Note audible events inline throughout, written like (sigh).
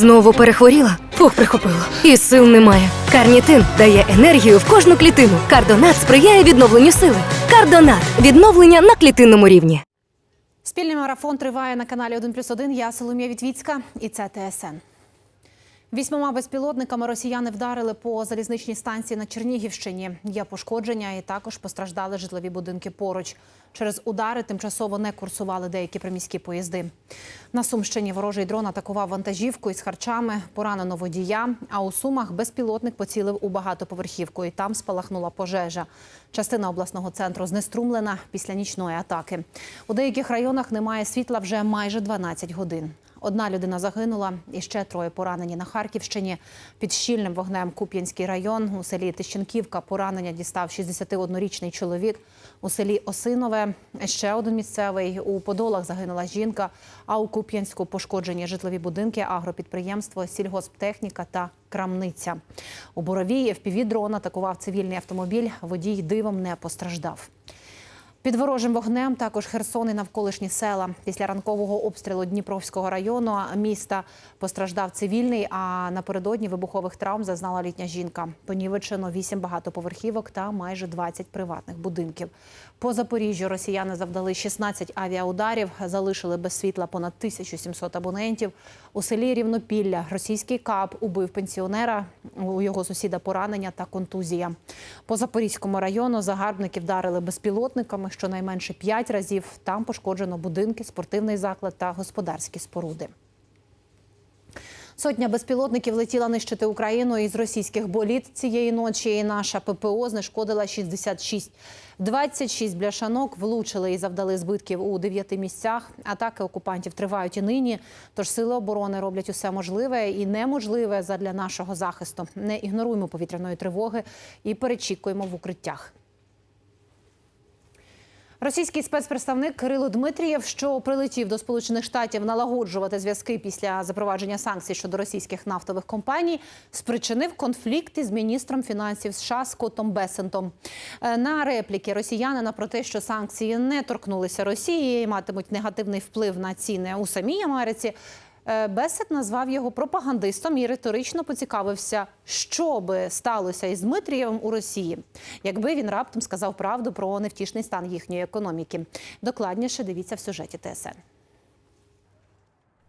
Знову перехворіла? Фух, прихопило. І сил немає. Карнітин дає енергію в кожну клітину. Кардонат сприяє відновленню сили. Кардонат відновлення на клітинному рівні. Спільний марафон триває на каналі 1 плюс 1. Я Соломія Вітвіцька і це ТСН. Вісьмома безпілотниками росіяни вдарили по залізничній станції на Чернігівщині. Є пошкодження і також постраждали житлові будинки поруч. Через удари тимчасово не курсували деякі приміські поїзди. На Сумщині ворожий дрон атакував вантажівку із харчами, поранено водія. А у Сумах безпілотник поцілив у багатоповерхівку і там спалахнула пожежа. Частина обласного центру знеструмлена після нічної атаки. У деяких районах немає світла вже майже 12 годин. Одна людина загинула і ще троє поранені на Харківщині. Під щільним вогнем Куп'янський район у селі Тищенківка поранення дістав 61-річний чоловік. У селі Осинове ще один місцевий. У Подолах загинула жінка, а у Куп'янську пошкоджені житлові будинки, агропідприємство, сільгосптехніка та крамниця. У Боровії впівдрон атакував цивільний автомобіль. Водій дивом не постраждав. Під ворожим вогнем також Херсон і навколишні села. Після ранкового обстрілу Дніпровського району міста постраждав цивільний, а напередодні вибухових травм зазнала літня жінка. Понівечено 8 багатоповерхівок та майже 20 приватних будинків. По Запоріжжю росіяни завдали 16 авіаударів, залишили без світла понад 1700 абонентів. У селі Рівнопілля російський КАП убив пенсіонера, у його сусіда поранення та контузія. По Запорізькому району загарбники вдарили безпілотниками щонайменше 5 разів. Там пошкоджено будинки, спортивний заклад та господарські споруди. Сотня безпілотників летіла нищити Україну із російських боліт цієї ночі. І наша ППО знешкодила 66. 26 бляшанок влучили і завдали збитків у дев'яти місцях. Атаки окупантів тривають і нині. Тож сили оборони роблять усе можливе і неможливе задля нашого захисту. Не ігноруємо повітряної тривоги і перечікуємо в укриттях. Російський спецпредставник Кирило Дмитрієв, що прилетів до Сполучених Штатів налагоджувати зв'язки після запровадження санкцій щодо російських нафтових компаній, спричинив конфлікт із міністром фінансів США Скоттом Бесентом. Е, На репліки росіянина про те, що санкції не торкнулися Росії і матимуть негативний вплив на ціни у самій Америці. Е, Бесет назвав його пропагандистом і риторично поцікавився, що би сталося із Дмитрієвим у Росії, якби він раптом сказав правду про невтішний стан їхньої економіки. Докладніше дивіться в сюжеті ТСН.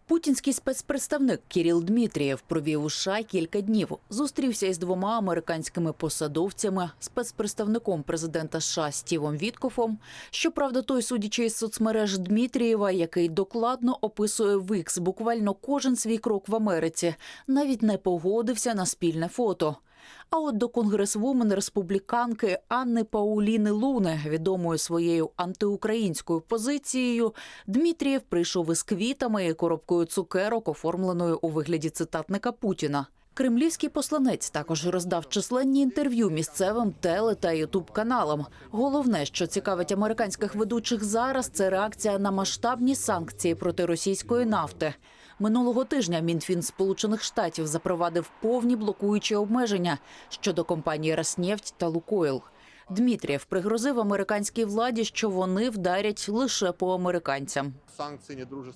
Путінський спецпредставник Кіріл Дмитрієв провів у США кілька днів. Зустрівся із двома американськими посадовцями, спецпредставником президента США Стівом Віткофом. Щоправда, той, судячи із соцмереж Дмитрієва, який докладно описує Викс буквально кожен свій крок в Америці, навіть не погодився на спільне фото. А от до конгресвумен республіканки Анни Пауліни Луни, відомої своєю антиукраїнською позицією, Дмитрієв прийшов із квітами і коробкою цукерок, оформленою у вигляді цитатника Путіна. Кремлівський посланець також роздав численні інтерв'ю місцевим теле та ютуб каналам. Головне, що цікавить американських ведучих зараз, це реакція на масштабні санкції проти російської нафти. Минулого тижня Мінфін Сполучених Штатів запровадив повні блокуючі обмеження щодо компанії «Роснефть» та Лукойл. Дмитрієв пригрозив американській владі, що вони вдарять лише по американцям.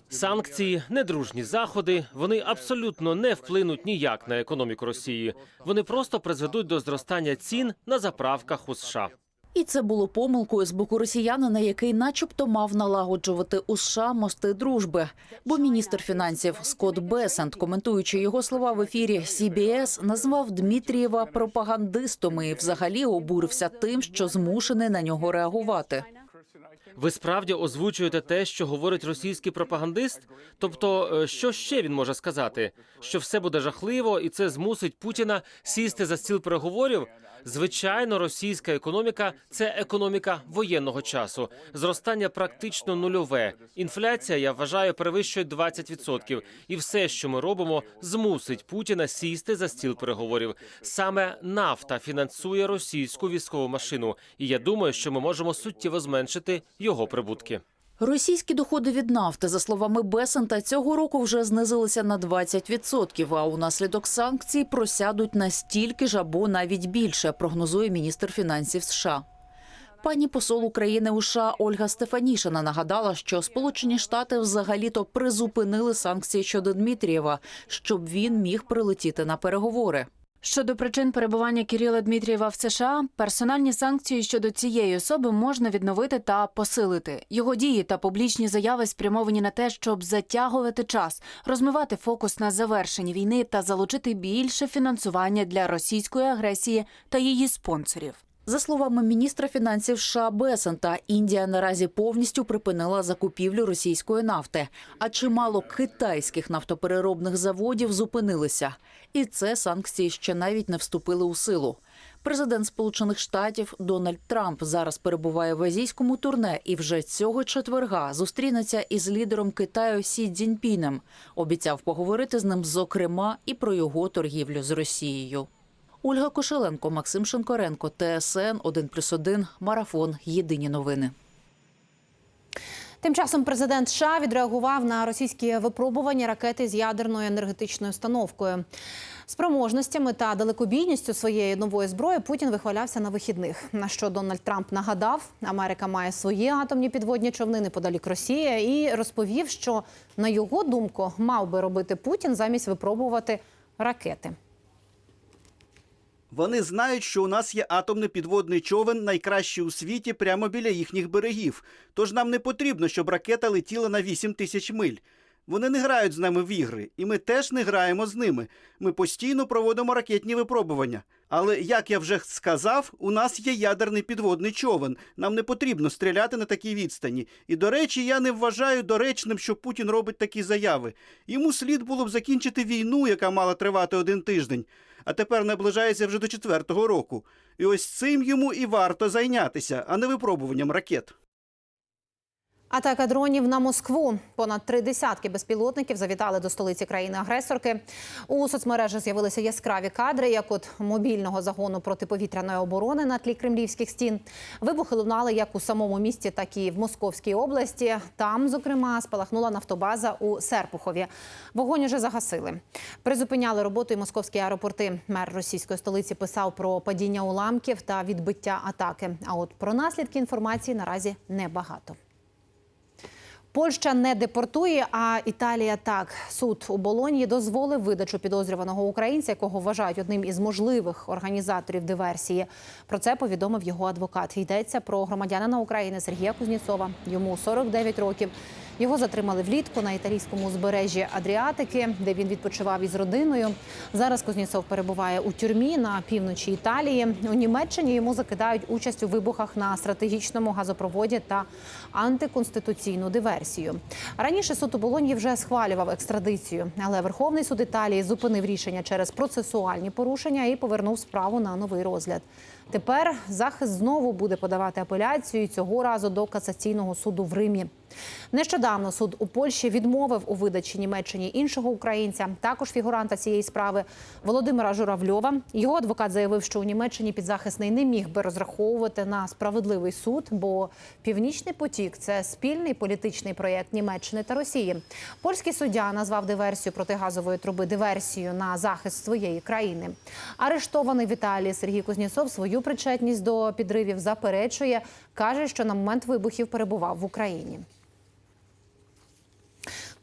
Санкції недружні заходи. Вони абсолютно не вплинуть ніяк на економіку Росії. Вони просто призведуть до зростання цін на заправках у США. І це було помилкою з боку росіянина, який, начебто, мав налагоджувати у США мости дружби. Бо міністр фінансів Скотт Бесент, коментуючи його слова в ефірі CBS, назвав Дмитрієва пропагандистом і взагалі обурився тим, що змушений на нього реагувати. Ви справді озвучуєте те, що говорить російський пропагандист? Тобто, е, що ще він може сказати? Що все буде жахливо, і це змусить Путіна сісти за стіл переговорів? Звичайно, російська економіка це економіка воєнного часу. Зростання практично нульове. Інфляція, я вважаю, перевищує 20%. І все, що ми робимо, змусить Путіна сісти за стіл переговорів. Саме нафта фінансує російську військову машину, і я думаю, що ми можемо суттєво зменшити його прибутки. Російські доходи від нафти, за словами Бесента, цього року вже знизилися на 20%, а унаслідок санкцій просядуть на стільки ж або навіть більше, прогнозує міністр фінансів США. Пані посол України у США Ольга Стефанішина нагадала, що Сполучені Штати взагалі-то призупинили санкції щодо Дмитрієва, щоб він міг прилетіти на переговори. Щодо причин перебування Кирила Дмитрієва в США, персональні санкції щодо цієї особи можна відновити та посилити. Його дії та публічні заяви спрямовані на те, щоб затягувати час, розмивати фокус на завершенні війни та залучити більше фінансування для російської агресії та її спонсорів. За словами міністра фінансів США Бесента, Індія наразі повністю припинила закупівлю російської нафти, а чимало китайських нафтопереробних заводів зупинилися. І це санкції ще навіть не вступили у силу. Президент Сполучених Штатів Дональд Трамп зараз перебуває в азійському турне і вже цього четверга зустрінеться із лідером Китаю Сі Цзіньпінем. Обіцяв поговорити з ним, зокрема, і про його торгівлю з Росією. Ольга Кошеленко, Максим Шинкоренко, ТСН 1+,1, Марафон. Єдині новини. Тим часом президент США відреагував на російські випробування ракети з ядерною енергетичною установкою. Спроможностями та далекобійністю своєї нової зброї Путін вихвалявся на вихідних. На що Дональд Трамп нагадав, Америка має свої атомні підводні човни неподалік Росії, і розповів, що на його думку мав би робити Путін замість випробувати ракети. Вони знають, що у нас є атомний підводний човен, найкращий у світі, прямо біля їхніх берегів. Тож нам не потрібно, щоб ракета летіла на 8 тисяч миль. Вони не грають з нами в ігри, і ми теж не граємо з ними. Ми постійно проводимо ракетні випробування. Але як я вже сказав, у нас є ядерний підводний човен. Нам не потрібно стріляти на такій відстані. І до речі, я не вважаю доречним, що Путін робить такі заяви. Йому слід було б закінчити війну, яка мала тривати один тиждень, а тепер наближається вже до четвертого року. І ось цим йому і варто зайнятися, а не випробуванням ракет. Атака дронів на Москву. Понад три десятки безпілотників завітали до столиці країни-агресорки. У соцмережах з'явилися яскраві кадри, як от мобільного загону протиповітряної оборони на тлі кремлівських стін. Вибухи лунали як у самому місті, так і в Московській області. Там, зокрема, спалахнула нафтобаза у Серпухові. Вогонь уже загасили. Призупиняли роботу і московські аеропорти. Мер російської столиці писав про падіння уламків та відбиття атаки. А от про наслідки інформації наразі небагато. Польща не депортує, а Італія так. Суд у Болонії дозволив видачу підозрюваного українця, якого вважають одним із можливих організаторів диверсії. Про це повідомив його адвокат. Йдеться про громадянина України Сергія Кузнєцова. Йому 49 років. Його затримали влітку на італійському узбережжі Адріатики, де він відпочивав із родиною. Зараз Кузнєцов перебуває у тюрмі на півночі Італії. У Німеччині йому закидають участь у вибухах на стратегічному газопроводі та антиконституційну диверсію. Раніше суд у Болоньї вже схвалював екстрадицію, але Верховний суд Італії зупинив рішення через процесуальні порушення і повернув справу на новий розгляд. Тепер захист знову буде подавати апеляцію цього разу до касаційного суду в Римі. Нещодавно суд у Польщі відмовив у видачі Німеччині іншого українця, також фігуранта цієї справи Володимира Журавльова. Його адвокат заявив, що у Німеччині підзахисний не міг би розраховувати на справедливий суд, бо Північний потік це спільний політичний проєкт Німеччини та Росії. Польський суддя назвав диверсію протигазової труби диверсією на захист своєї країни. Арештований в Італії Сергій Кузнєцов свою причетність до підривів заперечує, каже, що на момент вибухів перебував в Україні.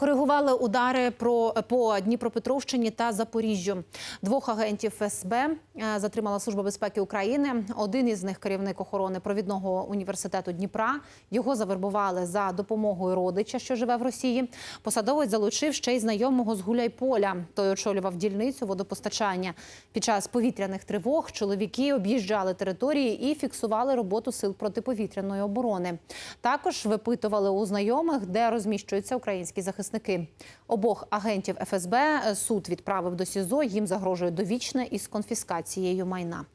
Коригували удари про по Дніпропетровщині та Запоріжжю. Двох агентів ФСБ е, затримала Служба безпеки України. Один із них керівник охорони провідного університету Дніпра. Його завербували за допомогою родича, що живе в Росії. Посадовець залучив ще й знайомого з Гуляйполя. Той очолював дільницю водопостачання. Під час повітряних тривог чоловіки об'їжджали території і фіксували роботу сил протиповітряної оборони. Також випитували у знайомих, де розміщуються українські захисники. Обох агентів ФСБ суд відправив до СІЗО. Їм загрожує довічне із конфіскацією майна.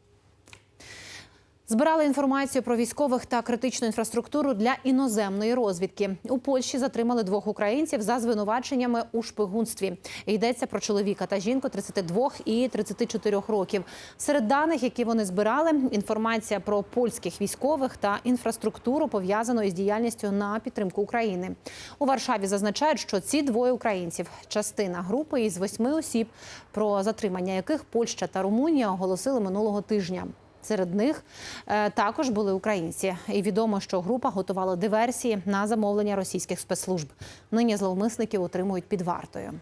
Збирали інформацію про військових та критичну інфраструктуру для іноземної розвідки. У Польщі затримали двох українців за звинуваченнями у шпигунстві. Йдеться про чоловіка та жінку 32 і 34 років. Серед даних, які вони збирали, інформація про польських військових та інфраструктуру пов'язану із діяльністю на підтримку України. У Варшаві зазначають, що ці двоє українців частина групи із восьми осіб, про затримання яких Польща та Румунія оголосили минулого тижня. Серед них е, також були українці. І відомо, що група готувала диверсії на замовлення російських спецслужб. Нині зловмисники утримують під вартою.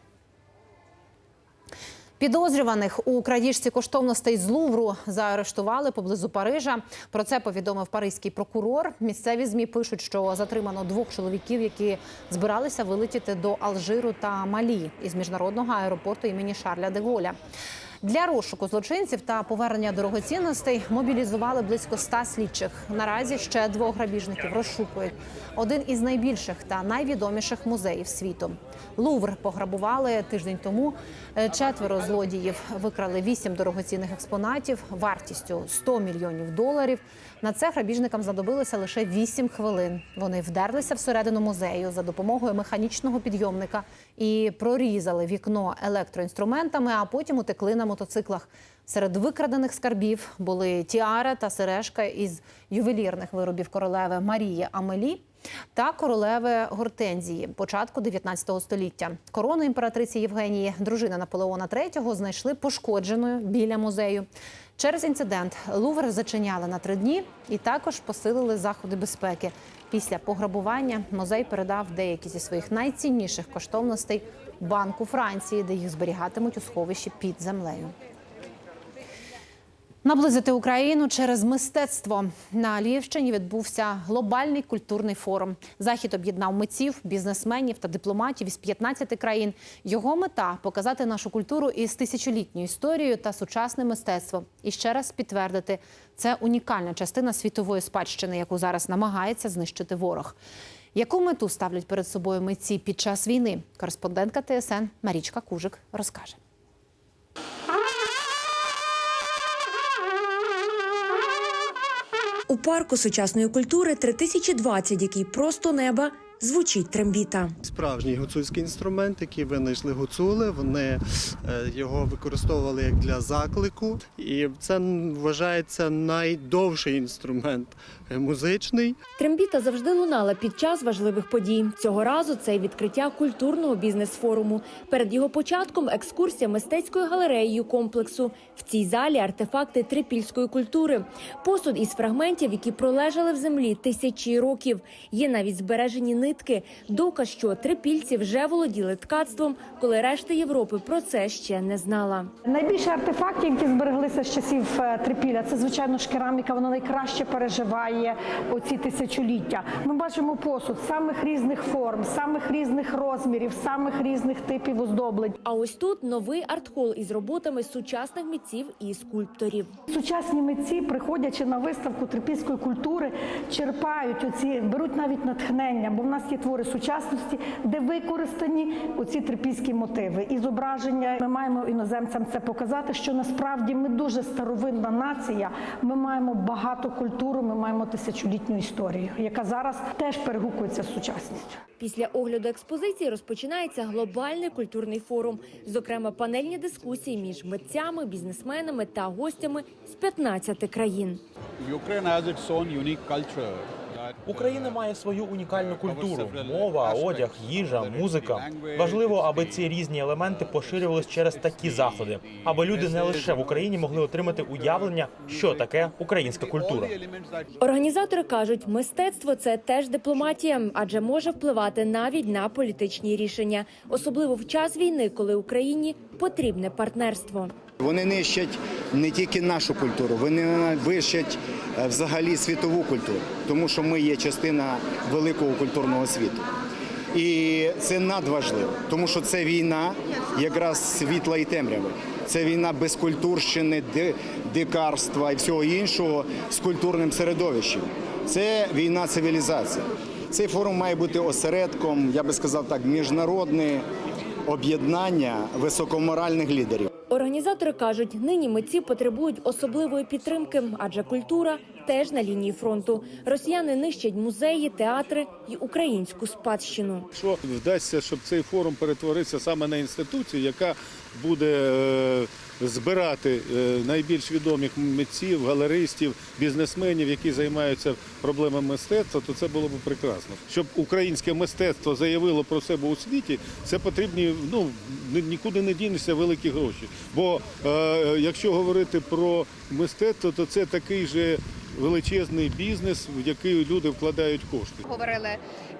Підозрюваних у крадіжці коштовностей з Лувру заарештували поблизу Парижа. Про це повідомив паризький прокурор. Місцеві змі пишуть, що затримано двох чоловіків, які збиралися вилетіти до Алжиру та Малі із міжнародного аеропорту імені Шарля де Голля. Для розшуку злочинців та повернення дорогоцінностей мобілізували близько ста слідчих. Наразі ще двох грабіжників розшукують. Один із найбільших та найвідоміших музеїв світу. Лувр пограбували тиждень тому. Е, Четверо злодіїв викрали вісім дорогоцінних експонатів вартістю 100 мільйонів доларів. На це грабіжникам знадобилося лише 8 хвилин. Вони вдерлися всередину музею за допомогою механічного підйомника і прорізали вікно електроінструментами, а потім утекли мотоциклах. Серед викрадених скарбів були тіара та сережка із ювелірних виробів королеви Марії Амелі та королеви Гортензії початку 19 століття. Корону імператриці Євгенії, дружина Наполеона III, знайшли пошкодженою біля музею. Через інцидент Лувр зачиняли на три дні і також посилили заходи безпеки. Після пограбування музей передав деякі зі своїх найцінніших коштовностей Банку Франції, де їх зберігатимуть у сховищі під землею. Наблизити Україну через мистецтво на Львівщині відбувся глобальний культурний форум. Захід об'єднав митців, бізнесменів та дипломатів із 15 країн. Його мета показати нашу культуру із тисячолітньою історією та сучасним мистецтвом. І ще раз підтвердити, це унікальна частина світової спадщини, яку зараз намагається знищити ворог. Яку мету ставлять перед собою митці під час війни? Кореспондентка ТСН Марічка Кужик розкаже. У парку сучасної культури 3020, який просто неба, звучить трембіта. Справжній гуцульський інструмент, який винайшли гуцули. Вони е, його використовували як для заклику, і це вважається найдовший інструмент е, музичний. Трембіта завжди лунала під час важливих подій. Цього разу це відкриття культурного бізнес-форуму. Перед його початком екскурсія мистецькою галереєю комплексу. В цій залі артефакти трипільської культури, посуд із фрагментів, які пролежали в землі тисячі років. Є навіть збережені нитки. Доказ, що трипільці вже володіли ткацтвом, коли решта Європи про це ще не знала. Найбільше артефактів, які збереглися з часів е, трипілля, це звичайно ж кераміка. Вона найкраще переживає оці тисячоліття. Ми бачимо посуд самих різних форм, самих різних розмірів, самих різних типів оздоблень. А ось тут новий арт-хол із роботами сучасних митців і скульпторів. Сучасні митці, приходячи на виставку трипільської культури, черпають оці, беруть навіть натхнення, бо в нас є твори сучасності, де використані оці трипільські мотиви і зображення. Ми маємо іноземцям це показати, що насправді ми дуже старовинна нація. Ми маємо багато культуру, ми маємо тисячолітню історію, яка зараз теж перегукується з сучасністю. Після огляду експозиції розпочинається глобальний культурний форум, зокрема панельні дискусії між митцями, бізнесменами та гостями з 15 країн. Ukraine has its own unique culture. Україна має свою унікальну культуру: мова, одяг, їжа, музика. Важливо, аби ці різні елементи поширювались через такі заходи, аби люди не лише в Україні могли отримати уявлення, що таке українська культура. Організатори кажуть, мистецтво це теж дипломатія, адже може впливати навіть на політичні рішення, особливо в час війни, коли Україні потрібне партнерство. Вони нищать не тільки нашу культуру, вони вищать е, взагалі світову культуру, тому що ми є частина великого культурного світу. І це надважливо, тому що це війна якраз світла і темряви. Це війна безкультурщини, ди- дикарства і всього іншого з культурним середовищем. Це війна цивілізації. Цей форум має бути осередком, я би сказав так, міжнародне об'єднання високоморальних лідерів. Організатори кажуть, нині митці потребують особливої підтримки, адже культура теж на лінії фронту. Росіяни нищать музеї, театри і українську спадщину. Що вдасться, щоб цей форум перетворився саме на інституцію, яка буде е, збирати е, найбільш відомих митців, галеристів, бізнесменів, які займаються проблемами мистецтва, то це було б прекрасно. Щоб українське мистецтво заявило про себе у світі, це потрібні ну нікуди не дінешся великі гроші. Бо е, якщо говорити про мистецтво, то це такий же величезний бізнес, в який люди вкладають кошти. Говорили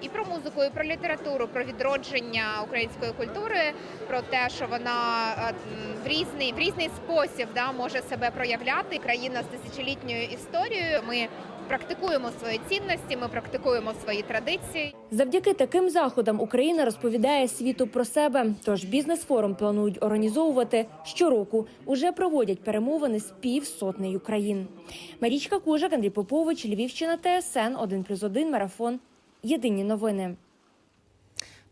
і про музику, і про літературу, про відродження української культури, про те, що вона е, в різний в різний спосіб да, може себе проявляти. Країна з тисячолітньою історією. Ми практикуємо свої цінності, ми практикуємо свої традиції. Завдяки таким заходам Україна розповідає світу про себе. Тож бізнес-форум планують організовувати щороку. Уже проводять перемовини з півсотнею країн. Марічка Кужак, Андрій Попович, Львівщина, ТСН 1+,1, Марафон. Єдині новини.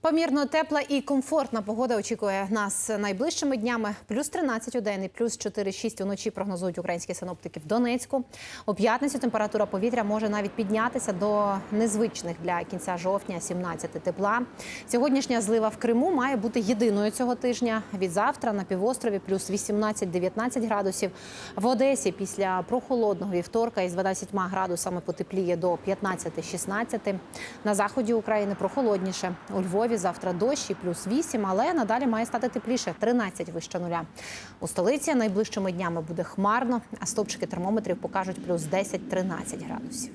Помірно тепла і комфортна погода очікує нас найближчими днями. Плюс 13 у день і плюс 4-6 уночі прогнозують українські синоптики в Донецьку. У п'ятницю температура повітря може навіть піднятися до незвичних для кінця жовтня 17 тепла. Сьогоднішня злива в Криму має бути єдиною цього тижня. Від завтра на півострові плюс 18-19 градусів. В Одесі після прохолодного вівторка із 12 градусами потепліє до 15-16. На заході України прохолодніше. У Львові завтра дощ і плюс 8, але надалі має стати тепліше 13 вище нуля. У столиці найближчими днями буде хмарно, а стопчики термометрів покажуть плюс 10-13 градусів.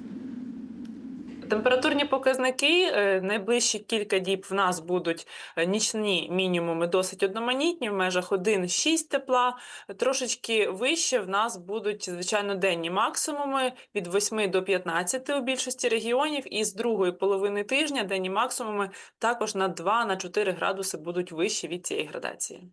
Температурні показники е, найближчі кілька діб в нас будуть е, нічні мінімуми досить одноманітні в межах 1-6 тепла. Трошечки вище в нас будуть звичайно денні максимуми від 8 до 15 у більшості регіонів. І з другої половини тижня денні максимуми також на 2-4 градуси будуть вищі від цієї градації.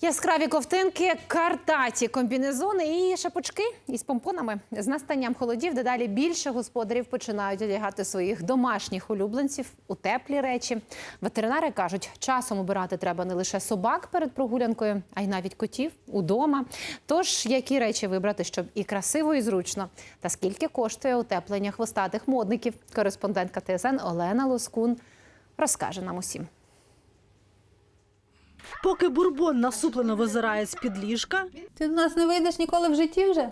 Яскраві ковтинки, картаті комбінезони і шапочки із помпонами. З настанням холодів дедалі більше господарів починають одягати своїх домашніх улюбленців у теплі речі. Ветеринари кажуть, часом обирати треба не лише собак перед прогулянкою, а й навіть котів удома. Тож які речі вибрати, щоб і красиво, і зручно, та скільки коштує утеплення хвостатих модників? Кореспондентка ТСН Олена Лоскун розкаже нам усім. Поки бурбон насуплено визирає з-під ліжка, Ти до нас не вийдеш ніколи в житті вже?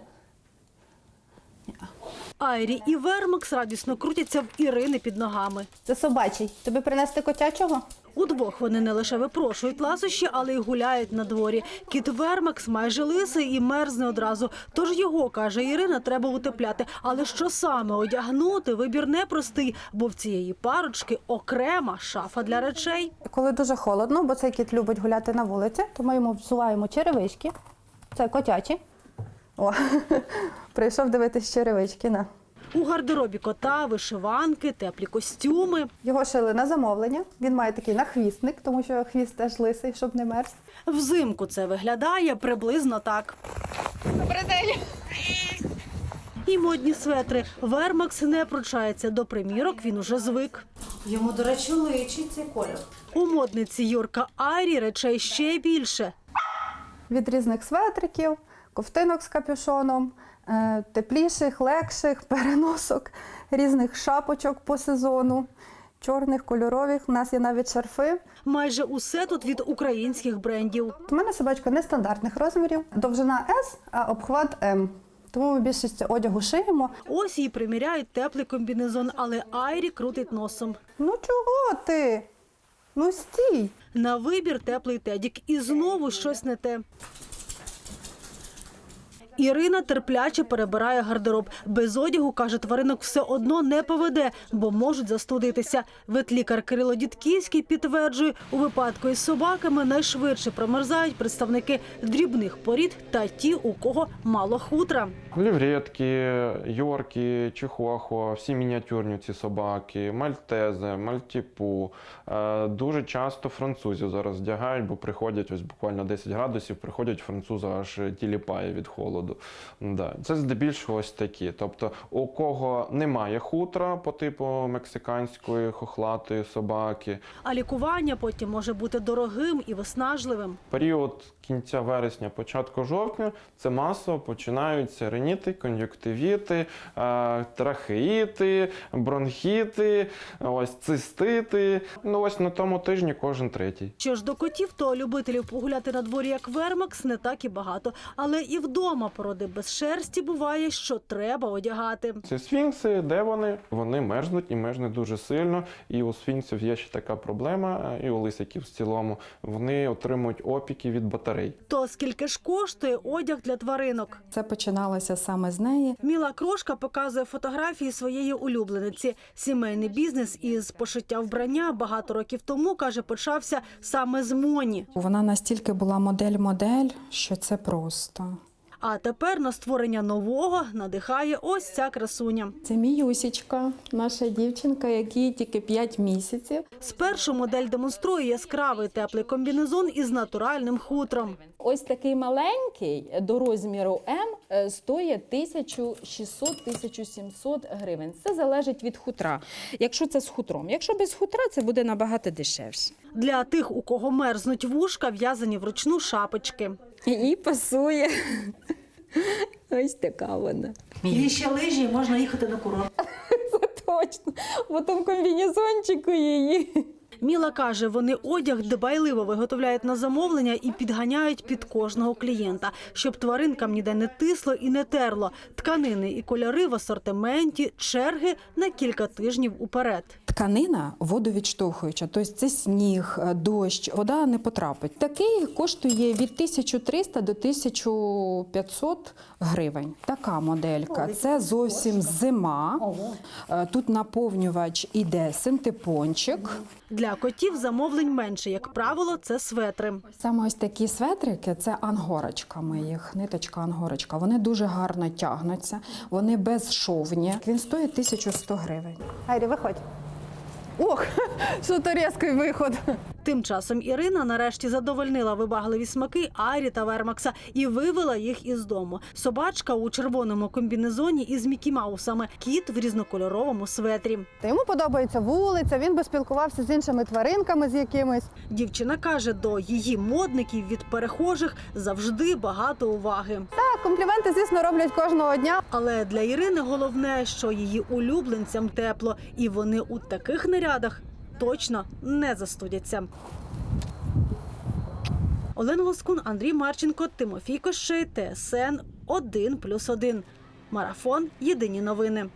Айрі і Вермакс радісно крутяться в Ірини під ногами. Це собачий. Тобі принести котячого? Удвох вони не лише випрошують ласощі, але й гуляють на дворі. Кіт Вермакс майже лисий і мерзне одразу. Тож його, каже Ірина, треба утепляти. Але що саме одягнути, вибір непростий, бо в цієї парочки окрема шафа для речей. Коли дуже холодно, бо цей кіт любить гуляти на вулиці, то ми йому всуваємо черевички. Це котячі. О, (laughs) прийшов дивитись черевички. На. У гардеробі кота, вишиванки, теплі костюми. Його шили на замовлення. Він має такий нахвістник, тому що хвіст теж лисий, щоб не мерз. Взимку це виглядає приблизно так. Добрий день! І модні светри. Вермакс не пручається до примірок, він уже звик. Йому, до речі, личить цей колір. У модниці Юрка Айрі речей ще більше. Від різних светриків, ковтинок з капюшоном, е, тепліших, легших, (laughs) переносок, різних шапочок по сезону, чорних, кольорових. У нас є навіть шарфи. Майже усе тут від українських брендів. У мене собачка нестандартних розмірів. Довжина S, а обхват М. Тому ми більшість одягу шиємо. Ось їй приміряють теплий комбінезон, але Айрі крутить носом. Ну чого ти? Ну стій. На вибір теплий тедік. І знову щось не те. Ірина терпляче перебирає гардероб. Без одягу, каже, тваринок все одно не поведе, бо можуть застудитися. Ветлікар Кирило Дідківський підтверджує, у випадку із собаками найшвидше промерзають представники дрібних порід та ті, у кого мало хутра. Лівретки, йорки, чихуахуа, всі мініатюрні ці собаки, мальтези, мальтіпу. Е, Дуже часто французів зараз вдягають, бо приходять ось буквально 10 градусів, приходять французи аж тіліпає від холоду. Холоду. Да. Це здебільшого ось такі. Тобто, у кого немає хутра по типу мексиканської хохлатої собаки, А лікування потім може бути дорогим і виснажливим. період кінця вересня, початку жовтня це масово починаються реніти, кон'юктивіти, е, трахеїти, бронхіти, ось цистити. Ну ось на тому тижні кожен третій. Що ж до котів, то любителів погуляти на дворі як вермакс не так і багато. Але і вдома породи без шерсті буває, що треба одягати. Ці сфінкси, де вони? Вони мерзнуть і мерзнуть дуже сильно. І у сфінксів є ще така проблема, і у лисяків в цілому. Вони отримують опіки від батарей. То скільки ж коштує одяг для тваринок? Це починалося саме з неї. Міла Крошка показує фотографії своєї улюблениці. Сімейний бізнес із пошиття вбрання багато років тому каже, почався саме з Моні. Вона настільки була модель-модель, що це просто. А тепер на створення нового надихає ось ця красуня. Це Міюсічка, наша дівчинка, якій тільки 5 місяців. Спершу модель демонструє яскравий теплий комбінезон із натуральним хутром. Ось такий маленький до розміру М е, стоїть 1600-1700 гривень. Це залежить від хутра. Якщо це з хутром, якщо без хутра, це буде набагато дешевше. Для тих, у кого мерзнуть вушка, в'язані вручну шапочки. І пасує. (laughs) Ось така вона. Є ще лижі, можна їхати на курорт. (laughs) Точно. В там комбінезончику її. Міла каже, вони одяг дбайливо виготовляють на замовлення і підганяють під кожного клієнта, щоб тваринкам ніде не тисло і не терло. Тканини і кольори в асортименті, черги на кілька тижнів уперед. Тканина водовідштовхуюча, тобто це сніг, е, дощ, вода не потрапить. Такий коштує від 1300 до 1500 гривень. Така моделька. Це зовсім зима. Е, Тут наповнювач іде синтепончик. Для котів замовлень менше, як правило, це светри. Саме ось такі светрики це ангорочка моїх, ниточка ангорочка. Вони дуже гарно тягнуться, вони безшовні. Він стоїть 1100 гривень. Айрі, виходь. Ох, (laughs) що то різкий виход. Тим часом Ірина нарешті задовольнила вибагливі смаки Арі та Вермакса і вивела їх із дому. Собачка у червоному комбінезоні із Мікі Маусами, кіт в різнокольоровому светрі. Йому подобається вулиця, він би спілкувався з іншими тваринками з якимись. Дівчина каже, до її модників від перехожих завжди багато уваги. Так, компліменти, звісно, роблять кожного дня. Але для Ірини головне, що її улюбленцям тепло, і вони у таких нарядах точно не застудяться. Олена Лоскун, Андрій Марченко, Тимофій Кошей, ТСН 1+,1. Марафон. Єдині новини.